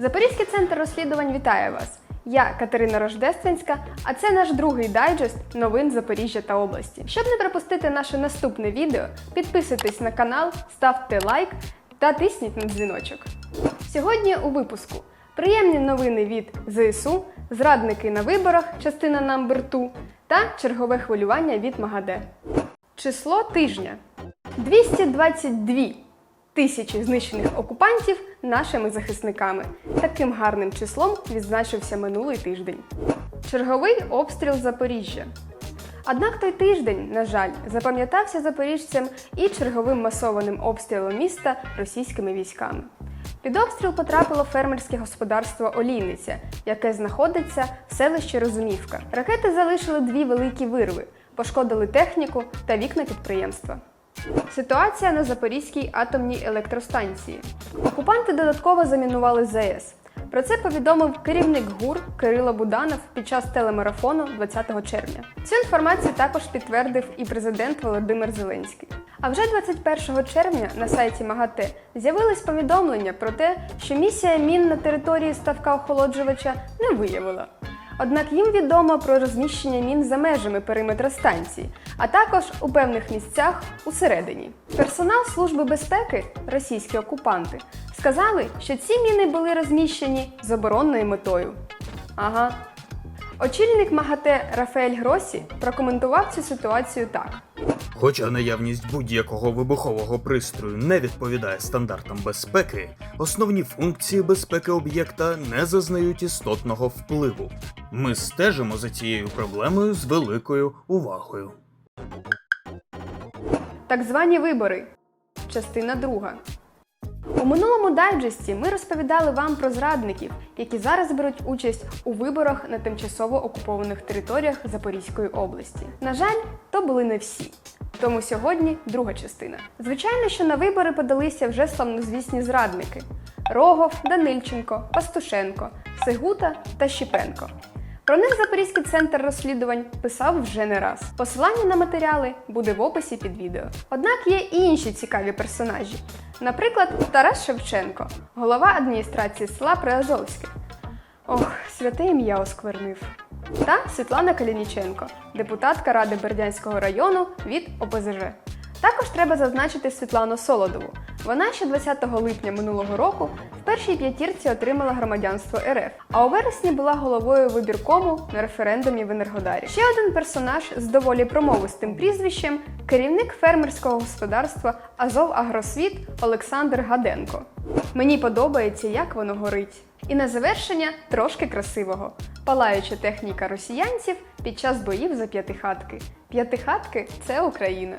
Запорізький центр розслідувань вітає вас. Я Катерина Рождественська, а це наш другий дайджест новин Запоріжжя та області. Щоб не пропустити наше наступне відео, підписуйтесь на канал, ставте лайк та тисніть на дзвіночок. Сьогодні у випуску приємні новини від ЗСУ, зрадники на виборах, частина намбер 2 та чергове хвилювання від МАГАДЕ. Число тижня 222 тисячі знищених окупантів нашими захисниками. Таким гарним числом відзначився минулий тиждень. Черговий обстріл Запоріжжя. Однак той тиждень, на жаль, запам'ятався запоріжцям і черговим масованим обстрілом міста російськими військами. Під обстріл потрапило фермерське господарство Олійниця, яке знаходиться в селищі Розумівка. Ракети залишили дві великі вирви, пошкодили техніку та вікна підприємства. Ситуація на Запорізькій атомній електростанції. Окупанти додатково замінували ЗАЕС. Про це повідомив керівник ГУР Кирило Буданов під час телемарафону 20 червня. Цю інформацію також підтвердив і президент Володимир Зеленський. А вже 21 червня на сайті МАГАТЕ з'явилось повідомлення про те, що місія мін на території ставка охолоджувача не виявила. Однак їм відомо про розміщення мін за межами периметра станції, а також у певних місцях усередині. Персонал Служби безпеки, російські окупанти, сказали, що ці міни були розміщені з оборонною метою. Ага. Очільник МАГАТЕ Рафаель Гросі прокоментував цю ситуацію так. Хоча наявність будь-якого вибухового пристрою не відповідає стандартам безпеки, основні функції безпеки об'єкта не зазнають істотного впливу. Ми стежимо за цією проблемою з великою увагою. Так звані вибори. Частина друга. У минулому дайджесті ми розповідали вам про зрадників, які зараз беруть участь у виборах на тимчасово окупованих територіях Запорізької області. На жаль, то були не всі. Тому сьогодні друга частина. Звичайно, що на вибори подалися вже славнозвісні зрадники: Рогов, Данильченко, Пастушенко, Сигута та Щепенко. Про них Запорізький центр розслідувань писав вже не раз. Посилання на матеріали буде в описі під відео. Однак є і інші цікаві персонажі. Наприклад, Тарас Шевченко, голова адміністрації села Приазовське. Ох, святе ім'я осквернив. Та Світлана Калініченко, депутатка Ради Бердянського району від ОПЗЖ. Також треба зазначити Світлану Солодову. Вона ще 20 липня минулого року в першій п'ятірці отримала громадянство РФ, а у вересні була головою вибіркому на референдумі в Енергодарі. Ще один персонаж з доволі промовистим прізвищем керівник фермерського господарства Азов Агросвіт Олександр Гаденко. Мені подобається, як воно горить. І на завершення трошки красивого. Палаюча техніка росіянців під час боїв за п'ятихатки. П'ятихатки це Україна.